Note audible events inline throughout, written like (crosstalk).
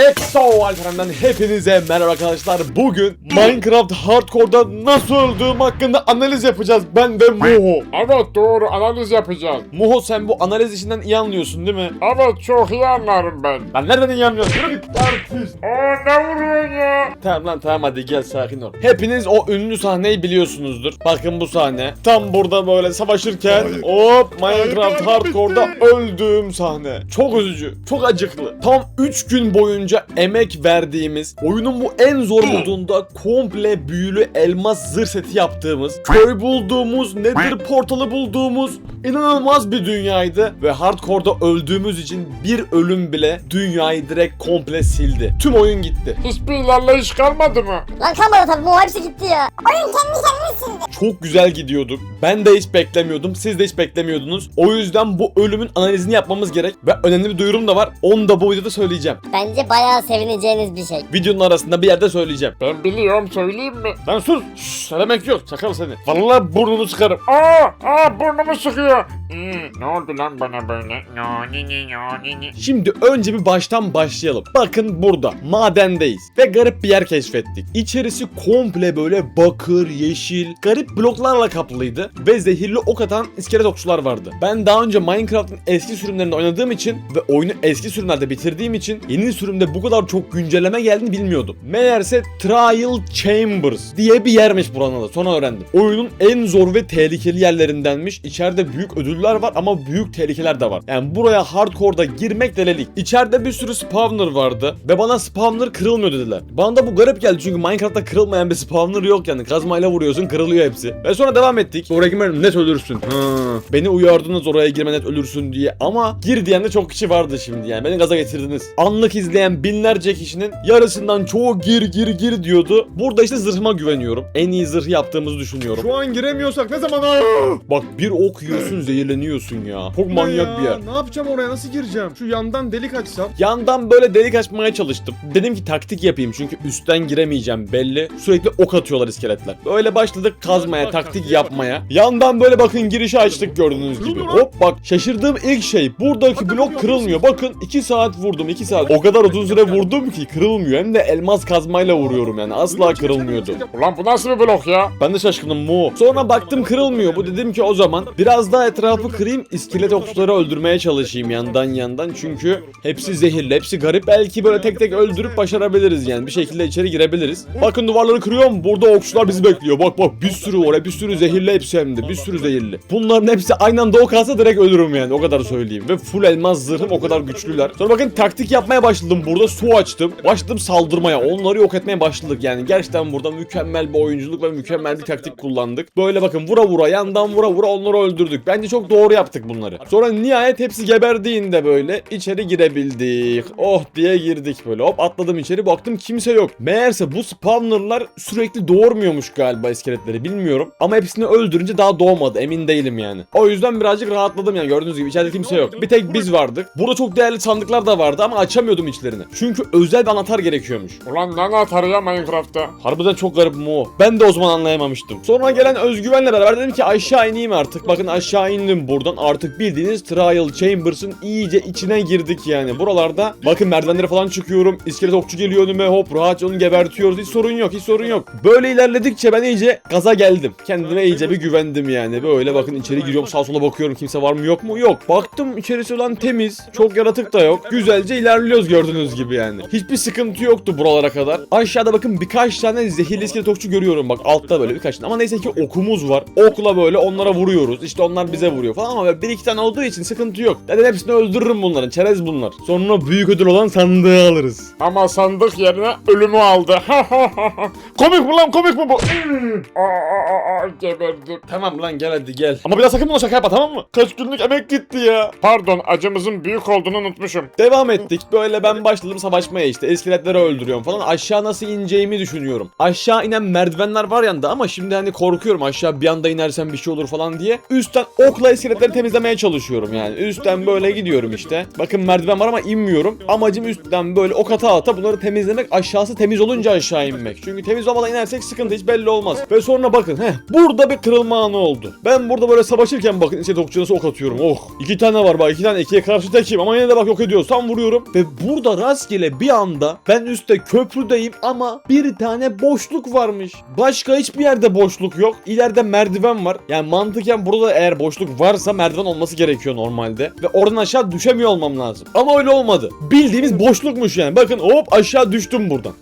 EXO Alperen'den hepinize merhaba arkadaşlar. Bugün Minecraft Hardcore'da nasıl öldüğüm hakkında analiz yapacağız. Ben ve Muho. Evet doğru analiz yapacağız. Muho sen bu analiz işinden iyi anlıyorsun değil mi? Evet çok iyi anlarım ben. Ben nereden iyi anlıyorum? Yürü git artist. Aa ne vuruyorsun ya? Tamam lan tamam hadi gel sakin ol. Hepiniz o ünlü sahneyi biliyorsunuzdur. Bakın bu sahne. Tam burada böyle savaşırken hop Minecraft Hardcore'da öldüğüm sahne. Çok üzücü, çok acıklı. Tam 3 gün boyunca emek verdiğimiz, oyunun bu en zor modunda komple büyülü elmas zırh seti yaptığımız, köy bulduğumuz, nether portalı bulduğumuz inanılmaz bir dünyaydı ve Hardcore'da öldüğümüz için bir ölüm bile dünyayı direkt komple sildi. Tüm oyun gitti. Hiçbir ilerleyiş kalmadı mı? Lan kalmadı tabii bu hepsi gitti ya. Oyun kendi kendine sildi. Çok güzel gidiyorduk. Ben de hiç beklemiyordum. Siz de hiç beklemiyordunuz. O yüzden bu ölümün analizini yapmamız gerek. Ve önemli bir duyurum da var. Onu da bu videoda söyleyeceğim. Bence bayağı sevineceğiniz bir şey. Videonun arasında bir yerde söyleyeceğim. Ben biliyorum söyleyeyim mi? Lan sus! Şşş, söylemek yok. Çakal seni. Vallahi burnunu sıkarım. Aa, aa burnumu sıkıyor. Hmm, ne oldu lan bana böyle? No, ni, ni, no, ni, ni. Şimdi önce bir baştan başlayalım. Bakın burada madendeyiz ve garip bir yer keşfettik. İçerisi komple böyle bakır, yeşil, garip bloklarla kaplıydı ve zehirli ok atan iskelet okçular vardı. Ben daha önce Minecraft'ın eski sürümlerinde oynadığım için ve oyunu eski sürümlerde bitirdiğim için yeni sürümde bu kadar çok güncelleme geldiğini bilmiyordum. Meğerse Trial Chambers diye bir yermiş buranın adı. Sonra öğrendim. Oyunun en zor ve tehlikeli yerlerindenmiş. İçeride büyük ödüller var ama büyük tehlikeler de var. Yani buraya hardcore'da girmek delilik. İçeride bir sürü spawner vardı ve bana spawner kırılmıyor dediler. Bana da bu garip geldi çünkü Minecraft'ta kırılmayan bir spawner yok yani. Kazmayla vuruyorsun kırılıyor hepsi. Ve sonra devam ettik. Oraya girmedim net ölürsün. Ha. Beni uyardınız oraya girme net ölürsün diye ama gir diyen de çok kişi vardı şimdi yani. Beni gaza getirdiniz. Anlık izleyen binlerce kişinin yarısından çoğu gir gir gir diyordu. Burada işte zırhıma güveniyorum. En iyi zırh yaptığımızı düşünüyorum. Şu an giremiyorsak ne zaman! Bak bir ok yiyorsun zehirleniyorsun ya. Çok manyak Ne bir ya? yer. Ne yapacağım oraya nasıl gireceğim? Şu yandan delik açsam. Yandan böyle delik açmaya çalıştım. Dedim ki taktik yapayım çünkü üstten giremeyeceğim belli. Sürekli ok atıyorlar iskeletler. Böyle başladık kazmaya, Bak, taktik taktiğe yapmaya. Yandan böyle bakın girişi açtık gördüğünüz gibi. Lan. Hop bak şaşırdığım ilk şey buradaki Bakın, blok kırılmıyor. Bakın 2 saat vurdum 2 saat. O kadar uzun süre vurdum ki kırılmıyor. Hem de elmas kazmayla vuruyorum yani asla kırılmıyordu. Ulan bu nasıl bir blok ya? Ben de şaşkınım mu? Sonra baktım kırılmıyor. Bu dedim ki o zaman biraz daha etrafı kırayım. iskelet okçuları öldürmeye çalışayım yandan yandan. Çünkü hepsi zehirli, hepsi garip. Belki böyle tek tek öldürüp başarabiliriz yani. Bir şekilde içeri girebiliriz. Bakın duvarları kırıyorum. Burada okçular bizi bekliyor. Bak bak bir sürü oraya bir sürü zehirli hepsi hem de. Bir sürü zehirli. Bunların hepsi aynı anda ok atsa direkt ölürüm yani. O kadar söyleyeyim. Ve full elmas zırhım o kadar güçlüler. Sonra bakın taktik yapmaya başladım. Burada su açtım. Başladım saldırmaya. Onları yok etmeye başladık yani. Gerçekten burada mükemmel bir oyunculuk ve mükemmel bir taktik kullandık. Böyle bakın vura vura yandan vura vura onları öldürdük. Bence çok doğru yaptık bunları. Sonra nihayet hepsi geberdiğinde böyle içeri girebildik. Oh diye girdik böyle. Hop atladım içeri baktım kimse yok. Meğerse bu spawnerlar sürekli doğurmuyormuş galiba iskeletleri bilmiyorum. Ama hepsini öldürünce daha doğmadı emin değilim yani. O yüzden birazcık rahatladım yani gördüğünüz gibi içeride kimse yok. Bir tek biz vardık. Burada çok değerli sandıklar da vardı ama açamıyordum içlerini. Çünkü özel bir anahtar gerekiyormuş. Ulan ne atar ya Minecraft'ta? Harbiden çok garip mu? Ben de o zaman anlayamamıştım. Sonra gelen özgüvenle beraber dedim ki aşağı ineyim artık. Bakın aşağı indim buradan. Artık bildiğiniz Trial Chambers'ın iyice içine girdik yani. Buralarda bakın merdivenlere falan çıkıyorum. İskelet okçu geliyor önüme hop rahatça onu gebertiyoruz. Hiç sorun yok hiç sorun yok. Böyle ilerledikçe ben iyice gaza geldim. Kendime iyice bir güvendim yani. Böyle bakın içeri giriyorum sağ sola bakıyorum. Kimse var mı yok mu? Yok. Baktım içerisi olan temiz. Çok yaratık da yok. Güzelce ilerliyoruz gördüğünüz gibi yani. Hiçbir sıkıntı yoktu buralara kadar. Aşağıda bakın birkaç tane zehirli iskelet okçu görüyorum bak altta böyle birkaç tane. Ama neyse ki okumuz var. Okla böyle onlara vuruyoruz. İşte onlar bize vuruyor falan ama böyle bir iki tane olduğu için sıkıntı yok. Dedim hepsini öldürürüm bunların. Çerez bunlar. Sonra büyük ödül olan sandığı alırız. Ama sandık yerine ölümü aldı. (laughs) komik mi lan komik mi bu? (clears throat) aa, aa, aa, geberdim. Tamam lan gel hadi gel. Ama bir daha sakın buna şaka yapma tamam mı? Kaç günlük emek gitti ya. Pardon acımızın büyük olduğunu unutmuşum. Devam ettik. Böyle ben başladım savaşmaya işte. İskeletleri öldürüyorum falan. Aşağı nasıl ineceğimi düşünüyorum. Aşağı inen merdivenler var yanında ama şimdi hani korkuyorum aşağı bir anda inersem bir şey olur falan diye. Üstten okla iskeletleri temizlemeye çalışıyorum yani. Üstten böyle gidiyorum işte. Bakın merdiven var ama inmiyorum. Amacım üstten böyle ok ata ata bunları temizlemek. Aşağısı temiz olunca aşağı inmek. Çünkü temiz olmadan inersek sıkıntı hiç belli olmaz. Ve sonra bakın heh burada bir kırılma anı oldu. Ben burada böyle savaşırken bakın işte okçu nasıl ok atıyorum. Oh iki tane var bak iki tane ikiye karşı tekim ama yine de bak yok ediyoruz. Tam vuruyorum. Ve burada rastgele bir anda ben üstte köprüdeyim ama bir tane boşluk varmış. Başka hiçbir yerde boşluk yok. İleride merdiven var. Yani mantıken burada eğer boşluk varsa merdiven olması gerekiyor normalde. Ve oradan aşağı düşemiyor olmam lazım. Ama öyle olmadı. Bildiğimiz boşlukmuş yani. Bakın hop aşağı düştüm buradan.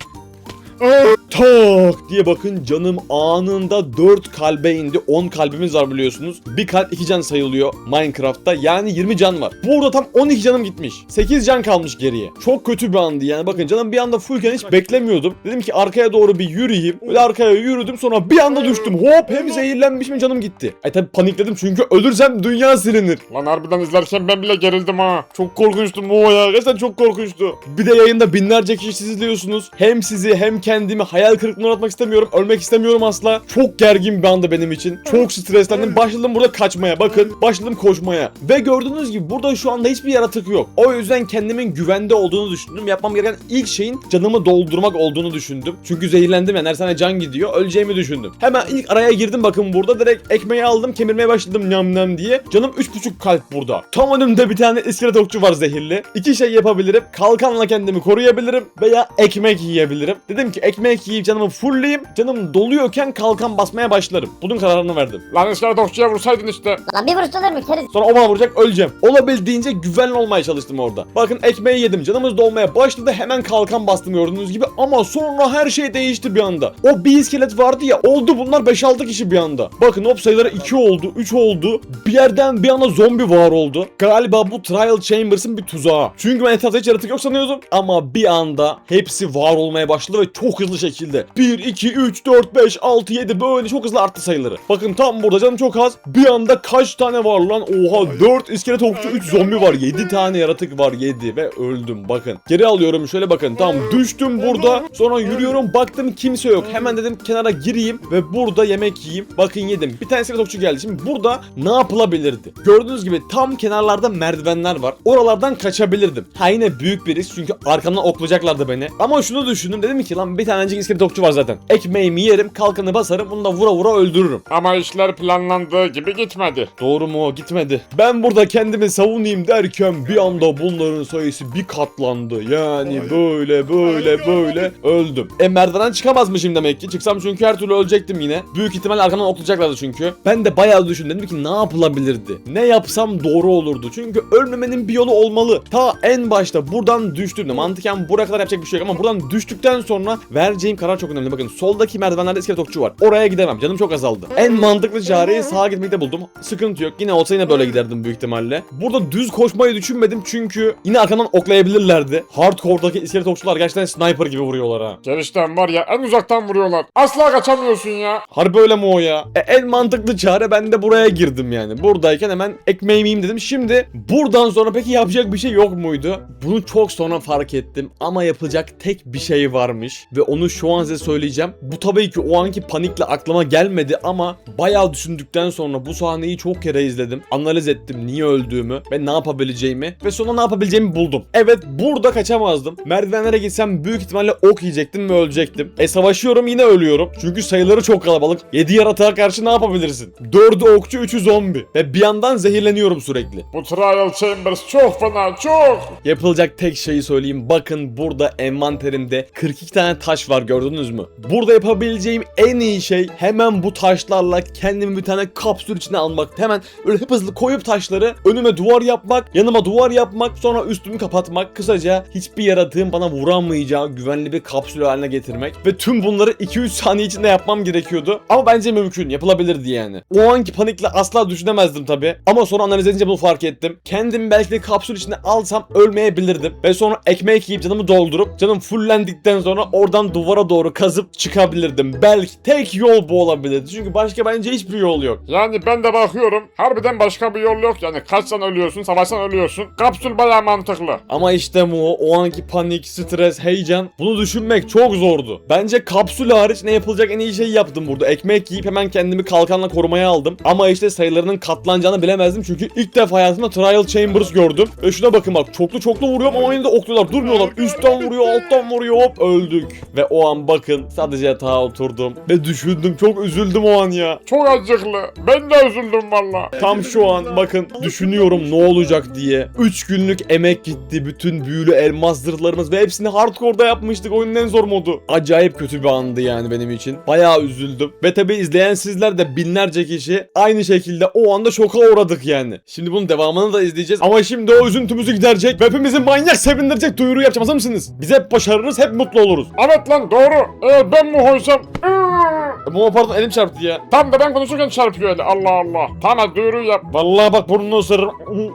Tak diye bakın canım anında 4 kalbe indi. 10 kalbimiz var biliyorsunuz. Bir kalp 2 can sayılıyor Minecraft'ta. Yani 20 can var. Burada tam 12 canım gitmiş. 8 can kalmış geriye. Çok kötü bir andı yani. Bakın canım bir anda fullken hiç beklemiyordum. Dedim ki arkaya doğru bir yürüyeyim. Böyle arkaya yürüdüm sonra bir anda düştüm. Hop hem zehirlenmişim canım gitti. Ay tabi panikledim çünkü ölürsem dünya silinir. Lan harbiden izlerken ben bile gerildim ha. Çok korkunçtum bu ya. Gerçekten çok korkunçtu. Bir de yayında binlerce kişi siz izliyorsunuz. Hem sizi hem kendimi hayal kırıklığına uğratmak istemiyorum. Ölmek istemiyorum asla. Çok gergin bir anda benim için. Çok streslendim. Başladım burada kaçmaya. Bakın başladım koşmaya. Ve gördüğünüz gibi burada şu anda hiçbir yaratık yok. O yüzden kendimin güvende olduğunu düşündüm. Yapmam gereken ilk şeyin canımı doldurmak olduğunu düşündüm. Çünkü zehirlendim ya. Neredeyse can gidiyor. Öleceğimi düşündüm. Hemen ilk araya girdim bakın burada. Direkt ekmeği aldım. Kemirmeye başladım nyam nyam diye. Canım 3,5 kalp burada. Tam önümde bir tane iskelet okçu var zehirli. İki şey yapabilirim. Kalkanla kendimi koruyabilirim veya ekmek yiyebilirim. Dedim ki ekmek yiyip canımı fullleyeyim. Canım doluyorken kalkan basmaya başlarım. Bunun kararını verdim. Lan iskelet okçuya vursaydın işte. Lan bir vuruş olur mu keriz? Sonra o bana vuracak öleceğim. Olabildiğince güvenli olmaya çalıştım orada. Bakın ekmeği yedim. Canımız dolmaya başladı. Hemen kalkan bastım gördüğünüz gibi. Ama sonra her şey değişti bir anda. O bir iskelet vardı ya. Oldu bunlar 5-6 kişi bir anda. Bakın hop sayıları 2 oldu. 3 oldu. Bir yerden bir anda zombi var oldu. Galiba bu Trial Chambers'ın bir tuzağı. Çünkü ben etrafta hiç yaratık yok sanıyordum. Ama bir anda hepsi var olmaya başladı ve çok hızlı şekilde. 1, 2, 3, 4, 5, 6, 7 böyle çok hızlı arttı sayıları. Bakın tam burada canım çok az. Bir anda kaç tane var lan? Oha 4 iskelet okçu 3 zombi var. 7 tane yaratık var 7 ve öldüm bakın. Geri alıyorum şöyle bakın. Tam düştüm burada. Sonra yürüyorum baktım kimse yok. Hemen dedim kenara gireyim ve burada yemek yiyeyim. Bakın yedim. Bir tane iskelet okçu geldi. Şimdi burada ne yapılabilirdi? Gördüğünüz gibi tam kenarlarda merdivenler var. Oralardan kaçabilirdim. Ha yine büyük bir risk çünkü arkamdan oklayacaklardı beni. Ama şunu düşündüm dedim ki lan bir tanecik iskelet okçu var zaten. Ekmeğimi yerim, kalkanı basarım, bunu da vura vura öldürürüm. Ama işler planlandığı gibi gitmedi. Doğru mu o? Gitmedi. Ben burada kendimi savunayım derken bir anda bunların sayısı bir katlandı. Yani böyle böyle böyle öldüm. E merdivenden çıkamazmışım demek ki. Çıksam çünkü her türlü ölecektim yine. Büyük ihtimal arkamdan oklayacaklardı çünkü. Ben de bayağı düşündüm dedim ki ne yapılabilirdi? Ne yapsam doğru olurdu? Çünkü ölmemenin bir yolu olmalı. Ta en başta buradan düştüğümde mantıken buraya kadar yapacak bir şey yok ama buradan düştükten sonra vereceğim karar çok önemli. Bakın soldaki merdivenlerde iskelet okçu var. Oraya gidemem. Canım çok azaldı. En mantıklı çareyi sağa gitmekte buldum. Sıkıntı yok. Yine olsa yine böyle giderdim büyük ihtimalle. Burada düz koşmayı düşünmedim çünkü yine arkamdan oklayabilirlerdi. Hardcore'daki iskelet okçular gerçekten sniper gibi vuruyorlar ha. Gelişten var ya en uzaktan vuruyorlar. Asla kaçamıyorsun ya. Harbi öyle mi o ya? E, en mantıklı çare ben de buraya girdim yani. Buradayken hemen ekmeğimi yiyeyim dedim. Şimdi buradan sonra peki yapacak bir şey yok muydu? Bunu çok sonra fark ettim ama yapılacak tek bir şey varmış ve onu şu an size söyleyeceğim. Bu tabii ki o anki panikle aklıma gelmedi ama bayağı düşündükten sonra bu sahneyi çok kere izledim. Analiz ettim niye öldüğümü ve ne yapabileceğimi ve sonra ne yapabileceğimi buldum. Evet burada kaçamazdım. Merdivenlere gitsem büyük ihtimalle ok yiyecektim ve ölecektim. E savaşıyorum yine ölüyorum. Çünkü sayıları çok kalabalık. 7 yaratığa karşı ne yapabilirsin? 4'ü okçu 3'ü zombi. Ve bir yandan zehirleniyorum sürekli. Bu Trial Chambers çok fena çok. Yapılacak tek şeyi söyleyeyim. Bakın burada envanterimde 42 tane taş var gördünüz mü? Burada yapabileceğim en iyi şey hemen bu taşlarla kendimi bir tane kapsül içine almak. Hemen böyle hızlı koyup taşları önüme duvar yapmak, yanıma duvar yapmak, sonra üstümü kapatmak. Kısaca hiçbir yaratığın bana vuramayacağı güvenli bir kapsül haline getirmek. Ve tüm bunları 2-3 saniye içinde yapmam gerekiyordu. Ama bence mümkün, yapılabilirdi yani. O anki panikle asla düşünemezdim tabi. Ama sonra analiz edince bunu fark ettim. Kendimi belki de kapsül içine alsam ölmeyebilirdim. Ve sonra ekmek yiyip canımı doldurup canım fullendikten sonra o oradan duvara doğru kazıp çıkabilirdim. Belki tek yol bu olabilirdi. Çünkü başka bence hiçbir yol yok. Yani ben de bakıyorum harbiden başka bir yol yok yani kaçsan ölüyorsun savaşsan ölüyorsun. Kapsül bayağı mantıklı. Ama işte bu o anki panik, stres, heyecan bunu düşünmek çok zordu. Bence kapsül hariç ne yapılacak en iyi şeyi yaptım burada. Ekmek yiyip hemen kendimi kalkanla korumaya aldım. Ama işte sayılarının katlanacağını bilemezdim çünkü ilk defa hayatımda Trial Chambers gördüm. Ve şuna bakın bak çoklu çoklu vuruyorum ama yine de okluyorlar durmuyorlar. Üstten vuruyor alttan vuruyor hop öldük. Ve o an bakın sadece yatağa oturdum ve düşündüm çok üzüldüm o an ya. Çok acıklı. Ben de üzüldüm valla. Tam şu an bakın düşünüyorum ne olacak diye. 3 günlük emek gitti. Bütün büyülü elmas zırhlarımız ve hepsini hardcore'da yapmıştık. Oyunun en zor modu. Acayip kötü bir andı yani benim için. Bayağı üzüldüm. Ve tabi izleyen sizler de binlerce kişi aynı şekilde o anda şoka uğradık yani. Şimdi bunun devamını da izleyeceğiz. Ama şimdi o üzüntümüzü giderecek ve hepimizi manyak sevindirecek duyuru yapacağım. Hazır mısınız? Biz hep başarırız, hep mutlu oluruz. Evet lan doğru. Eğer ben Muho'ysam... Ama pardon elim çarptı ya. Tam da ben konuşurken çarpıyor öyle Allah Allah. Tamam duyuruyu yap. Vallahi bak burnunu ısırırım.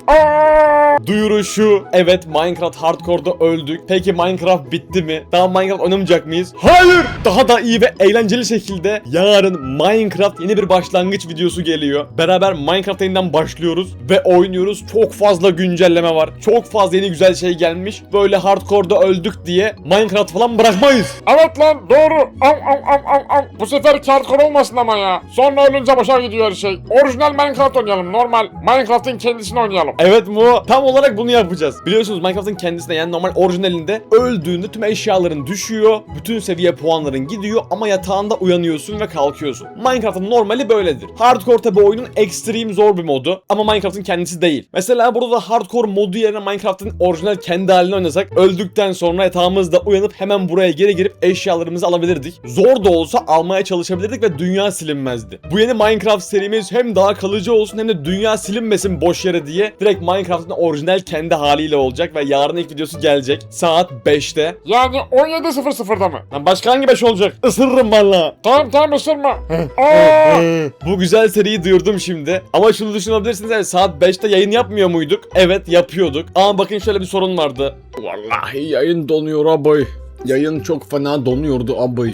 Aa! Duyuru şu. Evet Minecraft Hardcore'da öldük. Peki Minecraft bitti mi? Daha Minecraft oynamayacak mıyız? Hayır! Daha da iyi ve eğlenceli şekilde yarın Minecraft yeni bir başlangıç videosu geliyor. Beraber Minecraft yeniden başlıyoruz ve oynuyoruz. Çok fazla güncelleme var. Çok fazla yeni güzel şey gelmiş. Böyle Hardcore'da öldük diye Minecraft falan bırakmayız. Evet lan doğru. Am am am am am. Bu sefer hardcore olmasın ama ya. Sonra ölünce boşa gidiyor her şey. Orijinal Minecraft oynayalım. Normal Minecraft'ın kendisini oynayalım. Evet mu? Tam olarak bunu yapacağız. Biliyorsunuz Minecraft'ın kendisine yani normal orijinalinde öldüğünde tüm eşyaların düşüyor. Bütün seviye puanların gidiyor ama yatağında uyanıyorsun ve kalkıyorsun. Minecraft'ın normali böyledir. Hardcore tabi oyunun extreme zor bir modu ama Minecraft'ın kendisi değil. Mesela burada da hardcore modu yerine Minecraft'ın orijinal kendi halini oynasak öldükten sonra yatağımızda uyanıp hemen buraya geri girip eşyalarımızı alabilirdik. Zor da olsa almaya çalışabilirdik ve dünya silinmezdi. Bu yeni Minecraft serimiz hem daha kalıcı olsun hem de dünya silinmesin boş yere diye direkt Minecraft'ın orijinal kendi haliyle olacak ve yarın ilk videosu gelecek. Saat 5'te. Yani 17.00'da mı? Lan başka hangi 5 olacak? Isırırım valla. Tamam tamam ısırma. Aa! Bu güzel seriyi duyurdum şimdi. Ama şunu düşünebilirsiniz evet saat 5'te yayın yapmıyor muyduk? Evet yapıyorduk. Ama bakın şöyle bir sorun vardı. Vallahi yayın donuyor abay. Yayın çok fena donuyordu abay.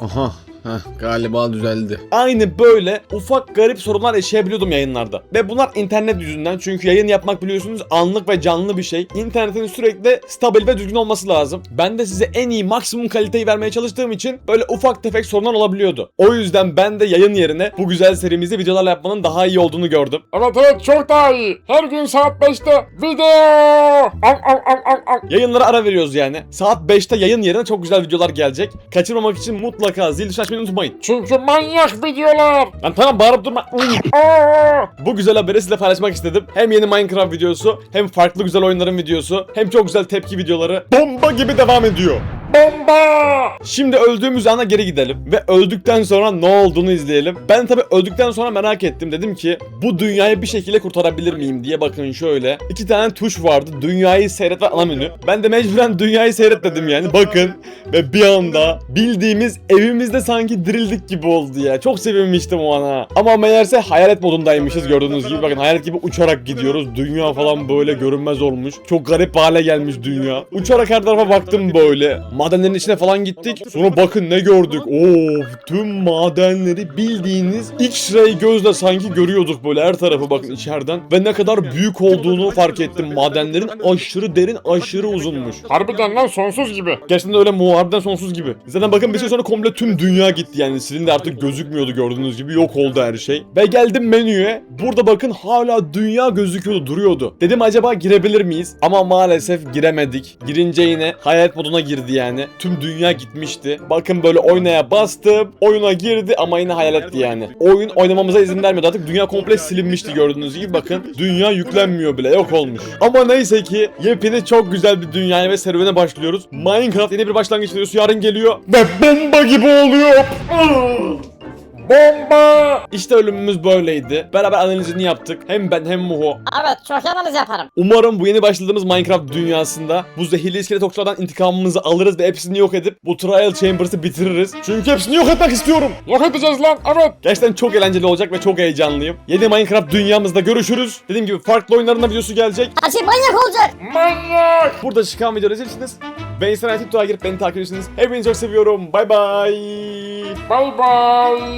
Aha. Heh, galiba düzeldi. Aynı böyle ufak garip sorunlar yaşayabiliyordum yayınlarda. Ve bunlar internet yüzünden çünkü yayın yapmak biliyorsunuz anlık ve canlı bir şey. İnternetin sürekli stabil ve düzgün olması lazım. Ben de size en iyi maksimum kaliteyi vermeye çalıştığım için böyle ufak tefek sorunlar olabiliyordu. O yüzden ben de yayın yerine bu güzel serimizi videolarla yapmanın daha iyi olduğunu gördüm. Evet evet çok daha iyi. Her gün saat 5'te video. Am am am am am. Yayınlara ara veriyoruz yani. Saat 5'te yayın yerine çok güzel videolar gelecek. Kaçırmamak için mutlaka zil tuşuna açmayı unutmayın. Çünkü manyak videolar. Lan tamam bağırıp durma. Bu güzel haberi sizinle paylaşmak istedim. Hem yeni Minecraft videosu, hem farklı güzel oyunların videosu, hem çok güzel tepki videoları bomba gibi devam ediyor. Bomba. Şimdi öldüğümüz ana geri gidelim ve öldükten sonra ne olduğunu izleyelim. Ben tabi öldükten sonra merak ettim. Dedim ki bu dünyayı bir şekilde kurtarabilir miyim diye bakın şöyle. iki tane tuş vardı. Dünyayı seyret ve ana menü. Ben de mecburen dünyayı seyret dedim yani. Bakın ve bir anda bildiğimiz evimizde sanki dirildik gibi oldu ya. Çok sevinmiştim o ana. Ama meğerse hayalet modundaymışız gördüğünüz gibi. Bakın hayalet gibi uçarak gidiyoruz. Dünya falan böyle görünmez olmuş. Çok garip hale gelmiş dünya. Uçarak her tarafa baktım böyle. Madenlerin içine falan gittik. Sonra bakın ne gördük. Oo, tüm madenleri bildiğiniz X-ray gözle sanki görüyorduk böyle her tarafı bakın içeriden. Ve ne kadar büyük olduğunu fark ettim. Madenlerin aşırı derin, aşırı uzunmuş. Harbiden lan sonsuz gibi. Gerçekten öyle muharbiden sonsuz gibi. Zaten bakın bir süre sonra komple tüm dünya gitti yani. Silindi artık gözükmüyordu gördüğünüz gibi. Yok oldu her şey. Ve geldim menüye. Burada bakın hala dünya gözüküyordu, duruyordu. Dedim acaba girebilir miyiz? Ama maalesef giremedik. Girince yine hayalet moduna girdi yani. Tüm dünya gitmişti. Bakın böyle oynaya bastım. Oyuna girdi ama yine hayaletti yani. Oyun oynamamıza izin vermiyordu. Artık dünya komple silinmişti gördüğünüz gibi. Bakın dünya yüklenmiyor bile. Yok olmuş. Ama neyse ki yepyeni çok güzel bir dünyaya ve serüvene başlıyoruz. Minecraft yeni bir başlangıç videosu yarın geliyor. Ve bomba gibi oluyor. Bomba. İşte ölümümüz böyleydi. Beraber analizini yaptık. Hem ben hem Muho. Evet çok iyi analiz yaparım. Umarım bu yeni başladığımız Minecraft dünyasında bu zehirli iskelet okçulardan intikamımızı alırız ve hepsini yok edip bu Trial Chambers'ı bitiririz. Çünkü hepsini yok etmek istiyorum. Yok edeceğiz lan evet. Gerçekten çok eğlenceli olacak ve çok heyecanlıyım. Yeni Minecraft dünyamızda görüşürüz. Dediğim gibi farklı oyunların da videosu gelecek. Her şey manyak olacak. Manyak. Burada çıkan videoları izlersiniz. Ve Instagram TikTok'a girip beni takip ediyorsunuz. Hepinizi çok seviyorum. Bay bay. Bay bay.